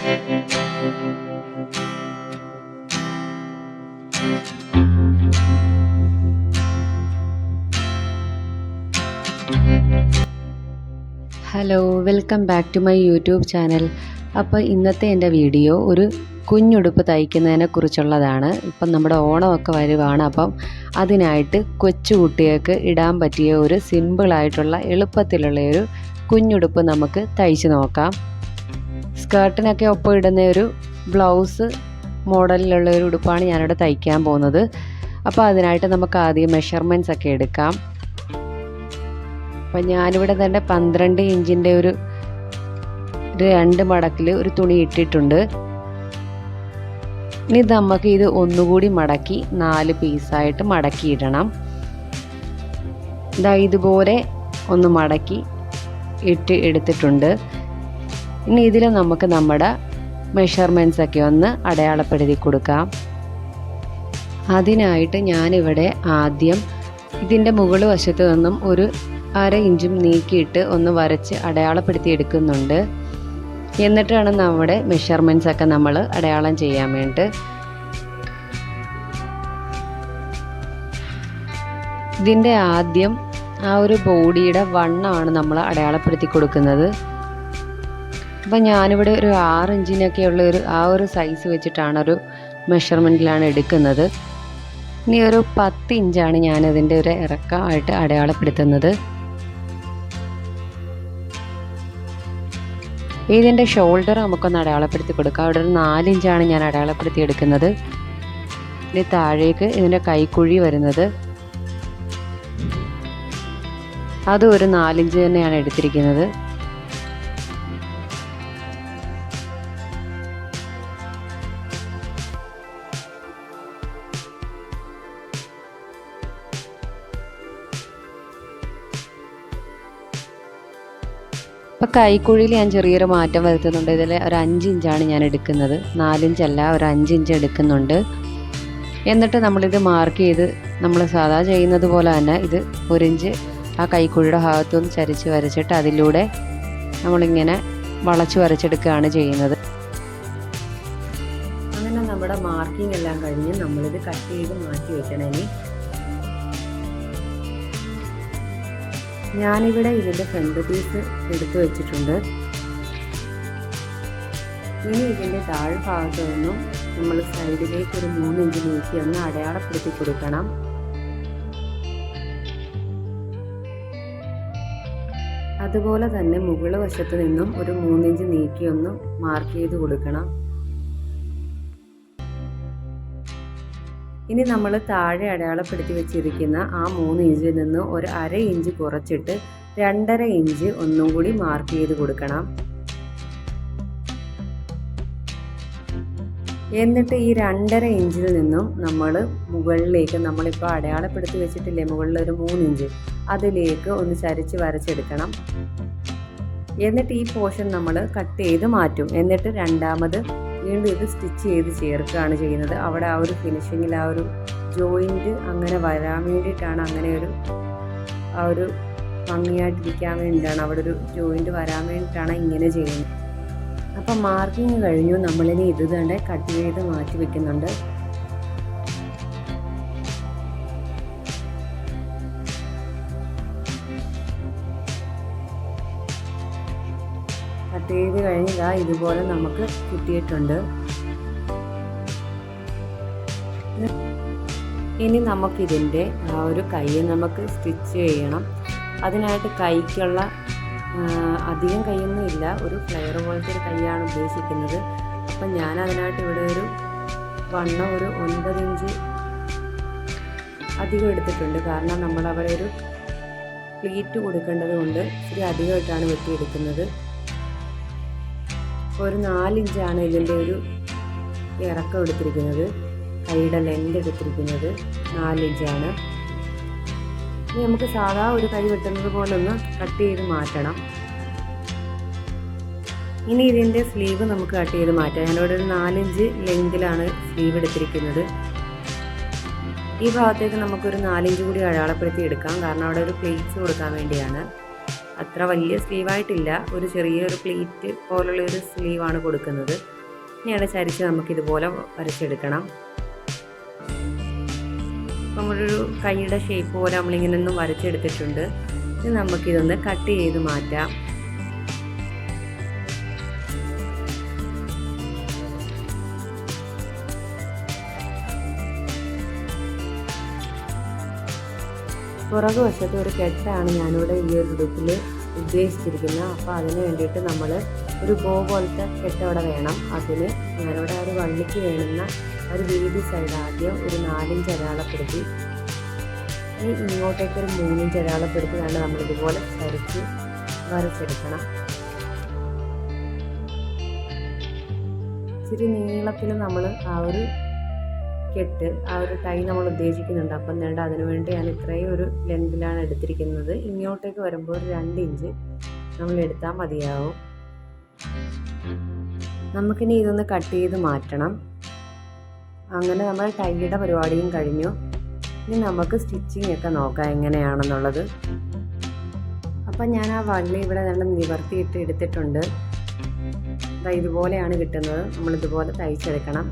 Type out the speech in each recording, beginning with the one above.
Hello welcome back to my YouTube channel അപ്പോൾ ഇന്നത്തെ എന്റെ വീഡിയോ ഒരു കുഞ്ഞുടുപ്പ് തയ്ക്കുന്നതിനെ കുറിച്ചുള്ളതാണ്. ഇപ്പം നമ്മുടെ ഓണമൊക്കെ വരുവാണ്. അപ്പം അതിനായിട്ട് കൊച്ചു കുട്ടികൾക്ക് ഇടാൻ പറ്റിയ ഒരു സിമ്പിളായിട്ടുള്ള എളുപ്പത്തിലുള്ള ഒരു കുഞ്ഞുടുപ്പ് നമുക്ക് തയ്ച്ച് നോക്കാം. സ്കേർട്ടിനൊക്കെ ഒപ്പം ഇടുന്ന ഒരു ബ്ലൗസ് മോഡലിലുള്ള ഒരു ഉടുപ്പാണ് ഞാനിവിടെ തയ്ക്കാൻ പോകുന്നത്. അപ്പോൾ അതിനായിട്ട് നമുക്ക് ആദ്യം മെഷർമെന്റ്സ് ഒക്കെ എടുക്കാം. അപ്പം ഞാനിവിടെ തന്നെ പന്ത്രണ്ട് ഇഞ്ചിന്റെ ഒരു രണ്ട് മടക്കിൽ ഒരു തുണി ഇട്ടിട്ടുണ്ട്. ഇനി നമുക്ക് ഇത് ഒന്നുകൂടി മടക്കി നാല് പീസായിട്ട് മടക്കിയിടണം ഇതാ ഇതുപോലെ ഒന്ന് മടക്കി ഇട്ട് എടുത്തിട്ടുണ്ട്. ഇനി ഇതിൽ നമുക്ക് നമ്മുടെ മെഷർമെന്റ്സ് ഒക്കെ ഒന്ന് അടയാളപ്പെടുത്തി കൊടുക്കാം. അതിനായിട്ട് ഞാനിവിടെ ആദ്യം ഇതിന്റെ മുകൾ വശത്ത് നിന്നും ഒരു അര ഇഞ്ചും നീക്കിയിട്ട് ഒന്ന് വരച്ച് അടയാളപ്പെടുത്തി എടുക്കുന്നുണ്ട്. എന്നിട്ടാണ് നമ്മുടെ മെഷർമെന്റ്സ് ഒക്കെ നമ്മൾ അടയാളം ചെയ്യാൻ വേണ്ടി ഇതിന്റെ ആദ്യം ആ ഒരു ബോഡിയുടെ വണ്ണമാണ് നമ്മൾ അടയാളപ്പെടുത്തി കൊടുക്കുന്നത്. അപ്പം ഞാനിവിടെ ഒരു ആറ് ഇഞ്ചിനൊക്കെയുള്ള ഒരു ആ ഒരു സൈസ് വെച്ചിട്ടാണ് ഒരു മെഷർമെന്റിലാണ് എടുക്കുന്നത്. ഇനി ഒരു പത്ത് ഇഞ്ചാണ് ഞാനതിന്റെ ഒരു ഇറക്കമായിട്ട് അടയാളപ്പെടുത്തുന്നത്. ഇതിന്റെ ഷോൾഡർ നമുക്കൊന്ന് അടയാളപ്പെടുത്തി കൊടുക്കാം. അവിടെ ഒരു നാലിഞ്ചാണ് ഞാൻ അടയാളപ്പെടുത്തി എടുക്കുന്നത്. ഇനി താഴേക്ക് ഇതിന്റെ കൈക്കുഴി വരുന്നത്. അതും ഒരു നാലിഞ്ച് തന്നെയാണ് എടുത്തിരിക്കുന്നത്. ഇപ്പോൾ കൈക്കുഴിയിൽ ഞാൻ ചെറിയൊരു മാറ്റം വരുത്തുന്നുണ്ട്. ഇതിൽ ഒരു അഞ്ച് ഇഞ്ചാണ് ഞാൻ എടുക്കുന്നത്. നാലിഞ്ചല്ല ഒരു അഞ്ച് ഇഞ്ച് എടുക്കുന്നുണ്ട്. എന്നിട്ട് നമ്മളിത് മാർക്ക് ചെയ്ത് നമ്മൾ സാധാ ചെയ്യുന്നത് പോലെ തന്നെ ഇത് ഒരു ഇഞ്ച് ആ കൈക്കുഴിയുടെ ഭാഗത്തുനിന്ന് ചരിച്ച് വരച്ചിട്ട് അതിലൂടെ നമ്മളിങ്ങനെ വളച്ച് വരച്ചെടുക്കുകയാണ് ചെയ്യുന്നത്. അങ്ങനെ നമ്മുടെ മാർക്കിംഗ് എല്ലാം കഴിഞ്ഞ് നമ്മളിത് കട്ട് ചെയ്ത് മാറ്റി വെക്കണമെങ്കിൽ ഞാനിവിടെ ഇതിന്റെ ഫ്രണ്ട് പീസ് എടുത്തു വെച്ചിട്ടുണ്ട്. ഇനി ഇതിന്റെ താഴ്ഭാഗത്ത് നിന്നും നമ്മൾ സൈഡിലേക്ക് ഒരു മൂന്ന് ഇഞ്ച് നീക്കി ഒന്ന് അടയാളപ്പെടുത്തി കൊടുക്കണം. അതുപോലെ തന്നെ മുകൾ വശത്ത് നിന്നും ഒരു മൂന്നിഞ്ച് നീക്കി ഒന്ന് മാർക്ക് ചെയ്ത് കൊടുക്കണം. ഇനി നമ്മൾ താഴെ അടയാളപ്പെടുത്തി വെച്ചിരിക്കുന്ന ആ മൂന്ന് ഇഞ്ചിൽ നിന്ന് ഒരു അര ഇഞ്ച് കുറച്ചിട്ട് രണ്ടര ഇഞ്ച് ഒന്നും കൂടി മാർക്ക് ചെയ്ത് കൊടുക്കണം. എന്നിട്ട് ഈ രണ്ടര ഇഞ്ചിൽ നിന്നും നമ്മൾ മുകളിലേക്ക് നമ്മളിപ്പോൾ അടയാളപ്പെടുത്തി വെച്ചിട്ടില്ലേ മുകളിൽ ഒരു മൂന്ന് ഇഞ്ച് അതിലേക്ക് ഒന്ന് ചരിച്ച് വരച്ചെടുക്കണം. എന്നിട്ട് ഈ പോർഷൻ നമ്മൾ കട്ട് ചെയ്ത് മാറ്റും. എന്നിട്ട് രണ്ടാമത് വീണ്ടും ഇത് സ്റ്റിച്ച് ചെയ്ത് ചേർക്കുകയാണ് ചെയ്യുന്നത്. അവിടെ ആ ഒരു ഫിനിഷിങ്ങിൽ ആ ഒരു ജോയിന്റ് അങ്ങനെ വരാൻ വേണ്ടിയിട്ടാണ് അങ്ങനെ ഒരു ആ ഒരു ഭംഗിയായിട്ടിരിക്കാൻ വേണ്ടിയിട്ടാണ് അവിടെ ഒരു ജോയിന്റ് വരാൻ വേണ്ടിയിട്ടാണ് ഇങ്ങനെ ചെയ്യുന്നത്. അപ്പം മാർക്കിങ് കഴിഞ്ഞു. നമ്മളിനി ഇത് തന്നെ കട്ട് ചെയ്ത് മാറ്റി വെക്കുന്നുണ്ട്. ചെയ്ത് കഴിഞ്ഞാൽ ഇതുപോലെ നമുക്ക് കിട്ടിയിട്ടുണ്ട്. ഇനി നമുക്കിതിന്റെ ആ ഒരു കൈ നമുക്ക് സ്റ്റിച്ച് ചെയ്യണം. അതിനായിട്ട് കൈക്കുള്ള അധികം കൈയൊന്നും ഇല്ല. ഒരു ഫ്ലെയർ പോലത്തെ ഒരു കൈയാണ് ഉദ്ദേശിക്കുന്നത്. അപ്പം ഞാൻ അതിനായിട്ട് ഇവിടെ ഒരു വണ്ണം ഒരു ഒൻപത് ഇഞ്ച് അധികം എടുത്തിട്ടുണ്ട്. കാരണം നമ്മൾ അവരെ ഒരു പ്ലീറ്റ് കൊടുക്കേണ്ടത് കൊണ്ട് ഇച്ചിരി അധികമായിട്ടാണ് വെട്ടിയെടുക്കുന്നത്. ഒരു നാലിഞ്ചാണ് ഇതിന്റെ ഒരു ഇറക്കം എടുത്തിരിക്കുന്നത്. കൈയുടെ ലെങ്ത് എടുത്തിരിക്കുന്നത് നാലിഞ്ചാണ്. ഇനി നമുക്ക് സാധാ ഒരു കൈ വെട്ടുന്നത് പോലെ ഒന്ന് കട്ട് ചെയ്ത് മാറ്റണം. ഇനി ഇതിന്റെ സ്ലീവ് നമുക്ക് കട്ട് ചെയ്ത് മാറ്റാം. ഞാനിവിടെ ഒരു നാലിഞ്ച് ലെങ്തിലാണ് സ്ലീവ് എടുത്തിരിക്കുന്നത്. ഈ ഭാഗത്തേക്ക് നമുക്കൊരു നാലിഞ്ച് കൂടി അടയാളപ്പെടുത്തി എടുക്കാം. കാരണം അവിടെ ഒരു പ്ലേറ്റ്സ് കൊടുക്കാൻ വേണ്ടിയാണ്. അത്ര വലിയ സ്ലീവായിട്ടില്ല. ഒരു ചെറിയൊരു പ്ലേറ്റ് പോലുള്ള ഒരു സ്ലീവാണ് കൊടുക്കുന്നത്. ഇനിയാണ് ചരിച്ച് നമുക്കിതുപോലെ വരച്ചെടുക്കണം. നമ്മളൊരു കൈയുടെ ഷേപ്പ് പോലെ നമ്മളിങ്ങനെ ഒന്നും വരച്ചെടുത്തിട്ടുണ്ട്. ഇനി നമുക്കിതൊന്ന് കട്ട് ചെയ്ത് മാറ്റാം. പുറകു വശത്ത് ഒരു കെട്ടാണ് ഞാനിവിടെ ഈ ഒരു ഉടുപ്പിൽ ഉദ്ദേശിച്ചിരിക്കുന്നത്. അപ്പോൾ അതിന് വേണ്ടിയിട്ട് നമ്മൾ ഒരു ബോ പോലത്തെ കെട്ട് അവിടെ വേണം. അതിന് ഞാനിവിടെ ഒരു വള്ളിക്ക് വേണുന്ന ഒരു വീതി സൈഡ് ആദ്യം ഒരു നാലിഞ്ച് അടയാളപ്പെടുത്തി ഇനി ഇങ്ങോട്ടേക്ക് ഒരു മൂന്നിഞ്ച് അടയാളപ്പെടുത്തി വേണ്ട നമ്മൾ ഇതുപോലെ ചരിച്ച് വരച്ചെടുക്കണം. ഇച്ചിരി നീളത്തിൽ നമ്മൾ ആ ഒരു കെട്ട് ആ ഒരു ടൈ നമ്മൾ ഉദ്ദേശിക്കുന്നുണ്ട്. അപ്പം നേണ്ട അതിനു വേണ്ടി ഞാൻ ഇത്രയും ഒരു ലെങ്തിലാണ് എടുത്തിരിക്കുന്നത്. ഇങ്ങോട്ടേക്ക് വരുമ്പോൾ ഒരു രണ്ട് ഇഞ്ച് നമ്മൾ എടുത്താൽ മതിയാവും. നമുക്കിനി ഇതൊന്ന് കട്ട് ചെയ്ത് മാറ്റണം. അങ്ങനെ നമ്മൾ ടൈയുടെ പരിപാടിയും കഴിഞ്ഞു. ഇനി നമുക്ക് സ്റ്റിച്ചിങ് ഒക്കെ നോക്കാം എങ്ങനെയാണെന്നുള്ളത്. അപ്പം ഞാൻ ആ വള്ളി ഇവിടെ നല്ല നിവർത്തിയിട്ട് എടുത്തിട്ടുണ്ട്. ഇതുപോലെയാണ് കിട്ടുന്നത്. നമ്മളിതുപോലെ തയ്ച്ചെടുക്കണം.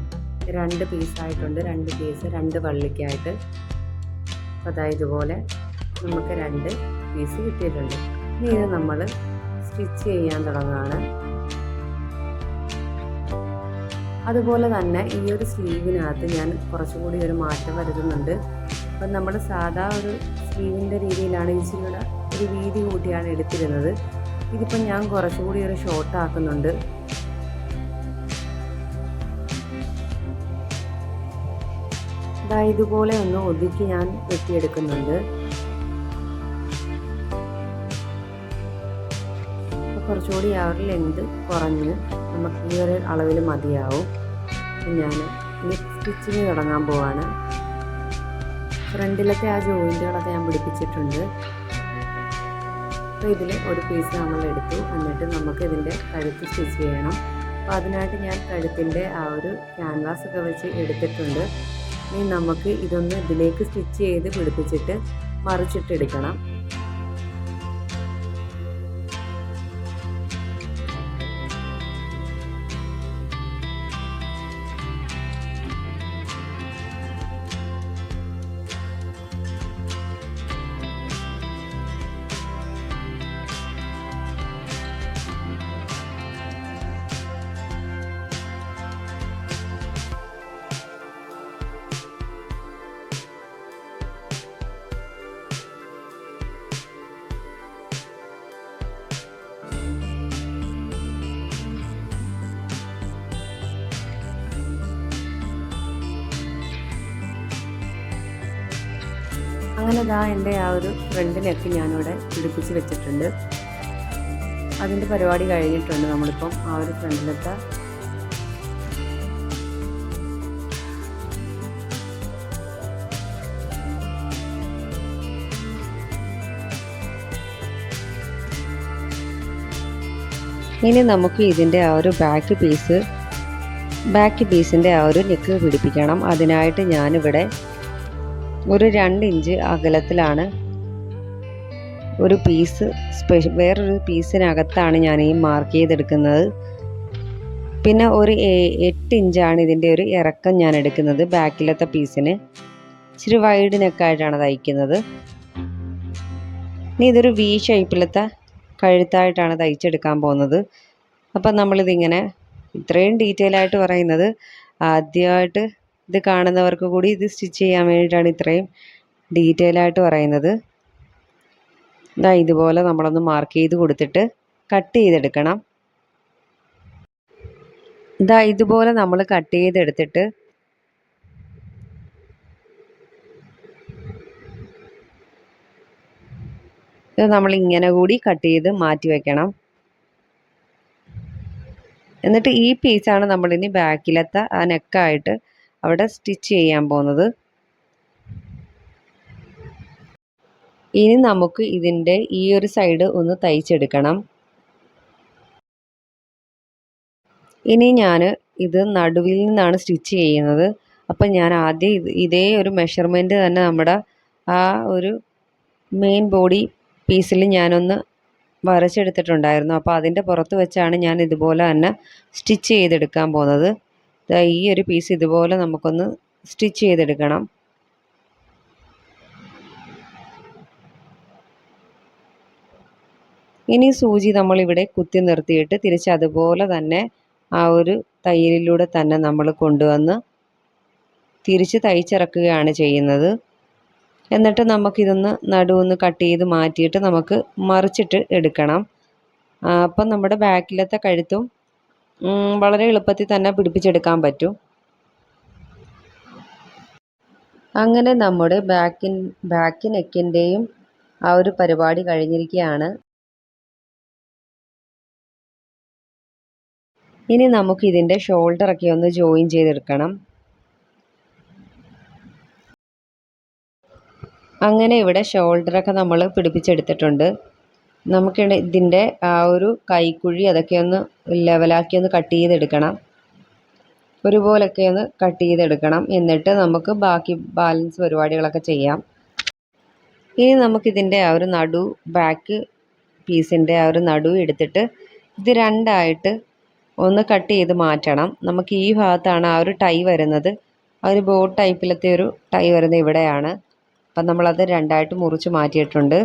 രണ്ട് പീസായിട്ടുണ്ട്. രണ്ട് പീസ് രണ്ട് വള്ളിക്കായിട്ട്. അപ്പോൾ അതായത് ഇതുപോലെ നമുക്ക് രണ്ട് പീസ് കിട്ടിയിട്ടുണ്ട്. ഇനി ഇത് നമ്മൾ സ്റ്റിച്ച് ചെയ്യാൻ തുടങ്ങുകയാണ് അതുപോലെ തന്നെ ഈ ഒരു സ്ലീവിനകത്ത് ഞാൻ കുറച്ചുകൂടി ഒരു മാറ്റം വരുത്തുന്നുണ്ട്. അപ്പം നമ്മൾ സാധാ ഒരു സ്ലീവിന്റെ രീതിയിലാണ് ഇച്ചിരിയുടെ ഒരു വീതി കൂട്ടിയാണ് എടുത്തിരുന്നത്. ഇതിപ്പം ഞാൻ കുറച്ചുകൂടി ഒരു ഷോർട്ട് ആക്കുന്നുണ്ട്. ഇതാ ഇതുപോലെ ഒന്ന് ഒതുക്കി ഞാൻ വെട്ടിയെടുക്കുന്നുണ്ട്. കുറച്ചുകൂടി ആ ഒരു ലെങ്ത് കുറഞ്ഞ് നമുക്ക് ഈ ഒരു അളവിൽ മതിയാവും. ഞാൻ ലിപ് സ്റ്റിച്ചിങ് തുടങ്ങാൻ പോവാണ്. ഫ്രണ്ടിലത്തെ ആ ജോയിന്റുകളൊക്കെ ഞാൻ പിടിപ്പിച്ചിട്ടുണ്ട്. അപ്പോൾ ഇതിൽ ഒരു പീസ് നമ്മൾ എടുത്തു. എന്നിട്ട് നമുക്ക് ഇതിന്റെ കഴുത്ത് സ്റ്റിച്ച് ചെയ്യണം. അപ്പോൾ അതിനായിട്ട് ഞാൻ കഴുത്തിന്റെ ആ ഒരു ക്യാൻവാസ് ഒക്കെ വെച്ച് എടുത്തിട്ടുണ്ട്. ഇനി നമുക്ക് ഇതൊന്ന് ഇതിലേക്ക് സ്റ്റിച്ച് ചെയ്ത് പിടിപ്പിച്ചിട്ട് മറിച്ചിട്ടെടുക്കണം. ഇതാ എന്റെ ആ ഒരു ഫ്രണ്ട് ഞാനിവിടെ പിടിപ്പിച്ച് വെച്ചിട്ടുണ്ട്. അതിന്റെ പരിപാടി കഴിഞ്ഞിട്ടുണ്ട് നമ്മളിപ്പം ആ ഒരു ഫ്രണ്ടിലത്തെ. ഇനി നമുക്ക് ഇതിന്റെ ആ ഒരു ബാക്ക് പീസ് ബാക്ക് പീസിന്റെ ആ ഒരു നെക്ക് പിടിപ്പിക്കണം. അതിനായിട്ട് ഞാനിവിടെ ഒരു രണ്ട് ഇഞ്ച് അകലത്തിലാണ് ഒരു പീസ് സ്പെഷ്യ വേറൊരു പീസിനകത്താണ് ഞാൻ ഈ മാർക്ക് ചെയ്തെടുക്കുന്നത്. പിന്നെ ഒരു എട്ട് ഇഞ്ചാണ് ഇതിന്റെ ഒരു ഇറക്കം ഞാൻ എടുക്കുന്നത് ബാക്കിലത്തെ പീസിന് ഇച്ചിരി വൈഡ് നെക്കായിട്ടാണ് തയ്ക്കുന്നത്. ഇനി ഇതൊരു വി ഷേപ്പിലത്തെ കഴുത്തായിട്ടാണ് തയ്ച്ചെടുക്കാൻ പോകുന്നത്. അപ്പം നമ്മളിതിങ്ങനെ ഇത്രയും ഡീറ്റെയിൽ ആയിട്ട് പറയുന്നത് ആദ്യമായിട്ട് ഇത് കാണുന്നവർക്ക് കൂടി ഇത് സ്റ്റിച്ച് ചെയ്യാൻ വേണ്ടിയിട്ടാണ് ഇത്രയും ഡീറ്റെയിൽ ആയിട്ട് പറയുന്നത്. ഇതാ ഇതുപോലെ നമ്മളൊന്ന് മാർക്ക് ചെയ്ത് കൊടുത്തിട്ട് കട്ട് ചെയ്തെടുക്കണം. ഇതാ ഇതുപോലെ നമ്മൾ കട്ട് ചെയ്തെടുത്തിട്ട് ഇത് നമ്മൾ ഇങ്ങനെ കൂടി കട്ട് ചെയ്ത് മാറ്റി വെക്കണം. എന്നിട്ട് ഈ പീസാണ് നമ്മളിനി ബാക്കിലത്തെ ആ നെക്കായിട്ട് അവിടെ സ്റ്റിച്ച് ചെയ്യാൻ പോകുന്നത്. ഇനി നമുക്ക് ഇതിന്റെ ഈ ഒരു സൈഡ് ഒന്ന് തയ്ച്ചെടുക്കണം. ഇനി ഞാൻ ഇത് നടുവിൽ നിന്നാണ് സ്റ്റിച്ച് ചെയ്യുന്നത്. അപ്പം ഞാൻ ആദ്യം ഇത് ഒരു മെഷർമെന്റ് തന്നെ നമ്മുടെ ആ ഒരു മെയിൻ ബോഡി പീസിൽ ഞാനൊന്ന് വരച്ചെടുത്തിട്ടുണ്ടായിരുന്നു. അപ്പോൾ അതിന്റെ പുറത്ത് വെച്ചാണ് ഞാൻ ഇതുപോലെ തന്നെ സ്റ്റിച്ച് ചെയ്തെടുക്കാൻ പോകുന്നത്. ഈ ഒരു പീസ് ഇതുപോലെ നമുക്കൊന്ന് സ്റ്റിച്ച് ചെയ്തെടുക്കണം. ഇനി സൂചി നമ്മളിവിടെ കുത്തി നിർത്തിയിട്ട് തിരിച്ച് അതുപോലെ തന്നെ ആ ഒരു തയ്യലിലൂടെ തന്നെ നമ്മൾ കൊണ്ടുവന്ന് തിരിച്ച് തയ്ച്ചിറക്കുകയാണ് ചെയ്യുന്നത്. എന്നിട്ട് നമുക്കിതൊന്ന് നടുവൊന്ന് കട്ട് ചെയ്ത് മാറ്റിയിട്ട് നമുക്ക് മറിച്ചിട്ട് എടുക്കണം. അപ്പം നമ്മുടെ ബാക്കിലത്തെ കഴുത്തും വളരെ എളുപ്പത്തിൽ തന്നെ പിടിപ്പിച്ചെടുക്കാൻ പറ്റും. അങ്ങനെ നമ്മുടെ ബാക്കിൻ ബാക്ക് നെക്കിന്റെയും ആ ഒരു പരിപാടി കഴിഞ്ഞിരിക്കുകയാണ്. ഇനി നമുക്ക് ഇതിന്റെ ഷോൾഡറൊക്കെ ഒന്ന് ജോയിൻ ചെയ്തെടുക്കണം. അങ്ങനെ ഇവിടെ ഷോൾഡറൊക്കെ നമ്മൾ പിടിപ്പിച്ചെടുത്തിട്ടുണ്ട്. നമുക്ക് ഇതിന്റെ ആ ഒരു കൈക്കുഴി അതൊക്കെ ഒന്ന് ലെവലാക്കി ഒന്ന് കട്ട് ചെയ്തെടുക്കണം. ഒരുപോലൊക്കെ ഒന്ന് കട്ട് ചെയ്തെടുക്കണം. എന്നിട്ട് നമുക്ക് ബാക്കി ബാലൻസ് പരിപാടികളൊക്കെ ചെയ്യാം. ഇനി നമുക്കിതിന്റെ ആ ഒരു നടു ബാക്ക് പീസിന്റെ ആ ഒരു നടു എടുത്തിട്ട് ഇത് രണ്ടായിട്ട് ഒന്ന് കട്ട് ചെയ്ത് മാറ്റണം. നമുക്ക് ഈ ഭാഗത്താണ് ആ ഒരു ടൈ വരുന്നത്. ആ ഒരു ബോട്ട് ടൈപ്പിലത്തെ ഒരു ടൈ വരുന്നത് ഇവിടെയാണ്. അപ്പം നമ്മളത് രണ്ടായിട്ട് മുറിച്ച് മാറ്റിയിട്ടുണ്ട്.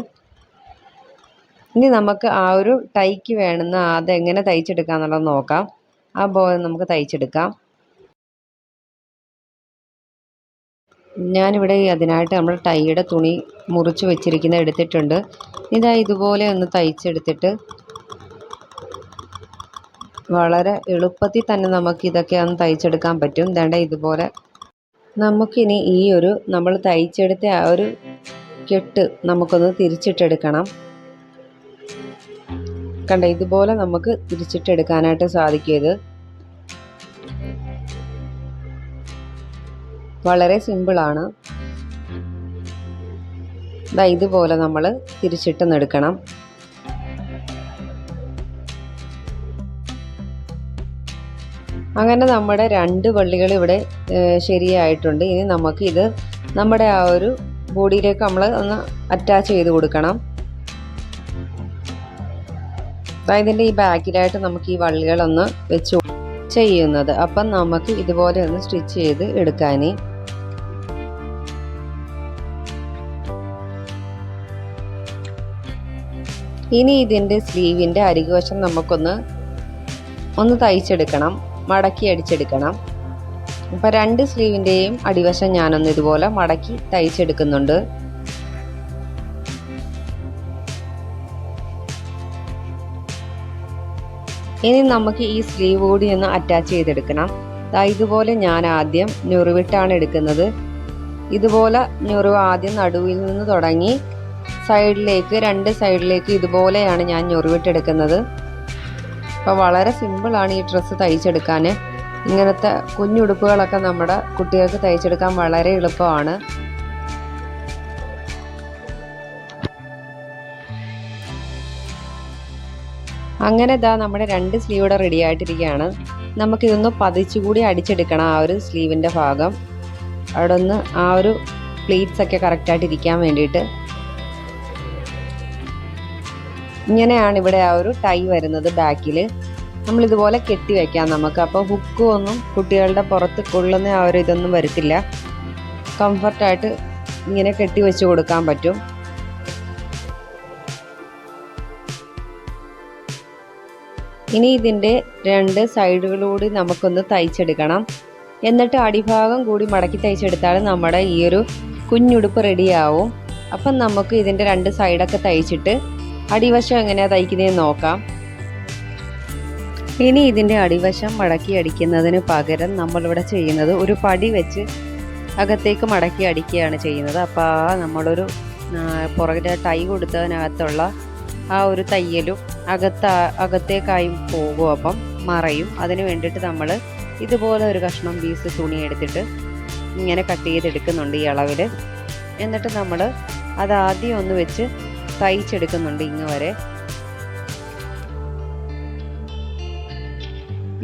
ഇനി നമുക്ക് ആ ഒരു ടൈക്ക് വേണമെന്ന് അതെങ്ങനെ തയ്ച്ചെടുക്കാം എന്നുള്ളത് നോക്കാം. ആ ബോ നമുക്ക് തയ്ച്ചെടുക്കാം ഞാനിവിടെ അതിനായിട്ട് നമ്മൾ ടൈയുടെ തുണി മുറിച്ച് വെച്ചിരിക്കുന്നത് എടുത്തിട്ടുണ്ട്. ഇതാ ഇതുപോലെ ഒന്ന് തയ്ച്ചെടുത്തിട്ട് വളരെ എളുപ്പത്തിൽ തന്നെ നമുക്ക് ഇതൊക്കെ ഒന്ന് തയ്ച്ചെടുക്കാൻ പറ്റും. ദണ്ട ഇതുപോലെ നമുക്കിനി ഈ ഒരു നമ്മൾ തയ്ച്ചെടുത്ത ആ ഒരു കെട്ട് നമുക്കൊന്ന് തിരിച്ചിട്ടെടുക്കണം. കണ്ട ഇതുപോലെ നമുക്ക് തിരിച്ചിട്ടെടുക്കാനായിട്ട് സാധിക്കും ഇത്. വളരെ സിമ്പിളാണ് ദാ ഇതുപോലെ നമ്മൾ തിരിച്ചിട്ട് നെടുക്കണം അങ്ങനെ നമ്മുടെ രണ്ട് വള്ളികൾ ഇവിടെ ശരിയായിട്ടുണ്ട്. ഇനി നമുക്ക് ഇത് നമ്മുടെ ആ ഒരു ബോഡിയിലേക്ക് നമ്മൾ ഒന്ന് അറ്റാച്ച് ചെയ്ത് കൊടുക്കണം. ഇതിന്റെ ഈ ബാക്കിലായിട്ട് നമുക്ക് ഈ വള്ളികളൊന്ന് വെച്ച് ചെയ്യുന്നത്. അപ്പം നമുക്ക് ഇതുപോലെ ഒന്ന് സ്റ്റിച്ച് ചെയ്ത് എടുക്കാനേ. ഇനി ഇതിന്റെ സ്ലീവിന്റെ അരികുവശം നമുക്കൊന്ന് ഒന്ന് തയ്ച്ചെടുക്കണം. മടക്കി അടിച്ചെടുക്കണം. അപ്പോൾ രണ്ട് സ്ലീവിന്റെയും അടിവശം ഞാനൊന്ന് ഇതുപോലെ മടക്കി തയ്ച്ചെടുക്കുന്നുണ്ട്. ഇനി നമുക്ക് ഈ സ്ലീവ് കൂടി ഒന്ന് അറ്റാച്ച് ചെയ്തെടുക്കണം. ഇതുപോലെ ഞാൻ ആദ്യം ഞുറിവിട്ടാണ് എടുക്കുന്നത്. ഇതുപോലെ ഞുറിവ് ആദ്യം നടുവിൽ നിന്ന് തുടങ്ങി സൈഡിലേക്ക് രണ്ട് സൈഡിലേക്ക് ഇതുപോലെയാണ് ഞാൻ ഞുറിവിട്ടെടുക്കുന്നത്. അപ്പോൾ വളരെ സിമ്പിളാണ് ഈ ഡ്രസ്സ് തയ്ച്ചെടുക്കാൻ ഇങ്ങനത്തെ കുഞ്ഞുടുപ്പുകളൊക്കെ നമ്മുടെ കുട്ടികൾക്ക് തയ്ച്ചെടുക്കാൻ വളരെ എളുപ്പമാണ്. അങ്ങനെ ഇതാ നമ്മുടെ രണ്ട് സ്ലീവിടെ റെഡി ആയിട്ടിരിക്കുകയാണ്. നമുക്കിതൊന്ന് പതിച്ചുകൂടി അടിച്ചെടുക്കണം ആ ഒരു സ്ലീവിന്റെ ഭാഗം. അവിടെ ഒന്ന് ആ ഒരു പ്ലീറ്റ്സ് ഒക്കെ കറക്റ്റായിട്ട് ഇരിക്കാൻ വേണ്ടിയിട്ട്. ഇങ്ങനെയാണ് ഇവിടെ ആ ഒരു ടൈ വരുന്നത് ബാക്കിൽ. നമ്മളിതുപോലെ കെട്ടി വയ്ക്കാം നമുക്ക്. അപ്പോൾ ഹുക്കും ഒന്നും കുട്ടികളുടെ പുറത്ത് കൊള്ളുന്ന ആ ഒരു ഇതൊന്നും വരത്തില്ല. കംഫർട്ടായിട്ട് ഇങ്ങനെ കെട്ടി വെച്ച് കൊടുക്കാൻ പറ്റും. ഇനി ഇതിന്റെ രണ്ട് സൈഡുകളൂടി നമുക്കൊന്ന് തയ്ച്ചെടുക്കണം. എന്നിട്ട് അടിഭാഗം കൂടി മടക്കി തയ്ച്ചെടുത്താൽ നമ്മുടെ ഈ ഒരു കുഞ്ഞുടുപ്പ് റെഡിയാവും. അപ്പം നമുക്ക് ഇതിന്റെ രണ്ട് സൈഡൊക്കെ തയ്ച്ചിട്ട് അടിവശം എങ്ങനെയാണ് തയ്ക്കുന്നതെന്ന് നോക്കാം. ഇനി ഇതിന്റെ അടിവശം മടക്കി അടിക്കുന്നതിന് പകരം നമ്മളിവിടെ ചെയ്യുന്നത് ഒരു പടി വെച്ച് അകത്തേക്ക് മടക്കി അടിക്കുകയാണ് ചെയ്യുന്നത്. അപ്പോൾ ആ നമ്മളൊരു പുറകിന്റെ ടൈ കൊടുത്തതിനകത്തുള്ള ആ ഒരു തയ്യലും അകത്ത അകത്തേക്കായും പോകും. അപ്പം മറയും. അതിന് വേണ്ടിയിട്ട് നമ്മൾ ഇതുപോലെ ഒരു കഷ്ണം പീസ് തുണി എടുത്തിട്ട് ഇങ്ങനെ കട്ട് ചെയ്തെടുക്കുന്നുണ്ട് ഈ അളവിൽ എന്നിട്ട് നമ്മൾ അത് ആദ്യം ഒന്ന് വെച്ച് തയ്ച്ചെടുക്കുന്നുണ്ട് ഇങ്ങ് വരെ.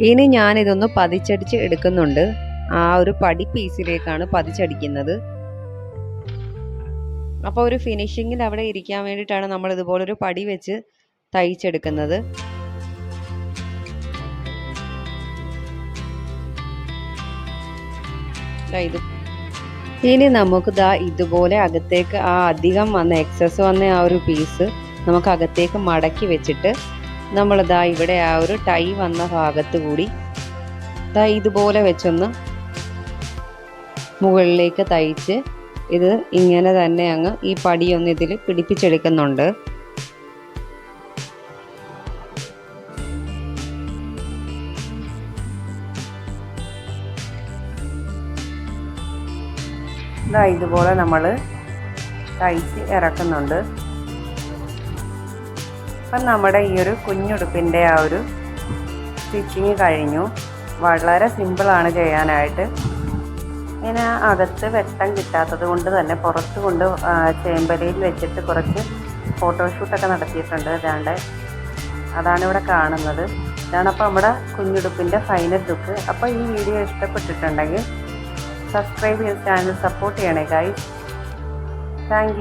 ഇനി ഞാനിതൊന്ന് പതിച്ചടിച്ച് എടുക്കുന്നുണ്ട്. ആ ഒരു പടി പീസിലേക്കാണ് പതിച്ചടിക്കുന്നത്. അപ്പോൾ ഒരു ഫിനിഷിങ്ങിൽ അവിടെ ഇരിക്കാൻ വേണ്ടിയിട്ടാണ് നമ്മൾ ഇതുപോലൊരു പടി വെച്ച് തയ്ച്ചെടുക്കുന്നത്. ഇനി നമുക്ക് ദാ ഇതുപോലെ അകത്തേക്ക് ആ അധികം വന്ന എക്സസ് വന്ന ആ ഒരു പീസ് നമുക്ക് അകത്തേക്ക് മടക്കി വെച്ചിട്ട് നമ്മൾ ദാ ഇവിടെ ആ ഒരു ടൈ വന്ന ഭാഗത്ത് കൂടി ദാ ഇതുപോലെ വെച്ചൊന്ന് മുകളിലേക്ക് തയ്ച്ച് ഇത് ഇങ്ങനെ തന്നെ അങ്ങ് ഈ പടിയൊന്ന് ഇതിൽ പിടിപ്പിച്ചെടുക്കുന്നുണ്ട്. ഇതാ ഇതുപോലെ നമ്മൾ തയ്ച്ച് ഇറക്കുന്നുണ്ട്. അപ്പം നമ്മുടെ ഈ ഒരു കുഞ്ഞുടുപ്പിന്റെ ആ ഒരു സ്റ്റിച്ചിങ് കഴിഞ്ഞു. വളരെ സിമ്പിളാണ് ചെയ്യാനായിട്ട്. ഇങ്ങനെ അകത്ത് വെട്ടം കിട്ടാത്തത് കൊണ്ട് തന്നെ പുറത്ത് കൊണ്ട് ചേമ്പലയിൽ വെച്ചിട്ട് കുറച്ച് ഫോട്ടോഷൂട്ടൊക്കെ നടത്തിയിട്ടുണ്ട് ഇതാണ്ട് അതാണ് ഇവിടെ കാണുന്നത്. ഇതാണ് അപ്പോൾ നമ്മുടെ കുഞ്ഞുടുപ്പിന്റെ ഫൈനൽ ലുക്ക് അപ്പോൾ ഈ വീഡിയോ ഇഷ്ടപ്പെട്ടിട്ടുണ്ടെങ്കിൽ സബ്സ്ക്രൈബ് ചെയ്ത് ചാനൽ സപ്പോർട്ട് ചെയ്യണേ ഗൈസ് താങ്ക്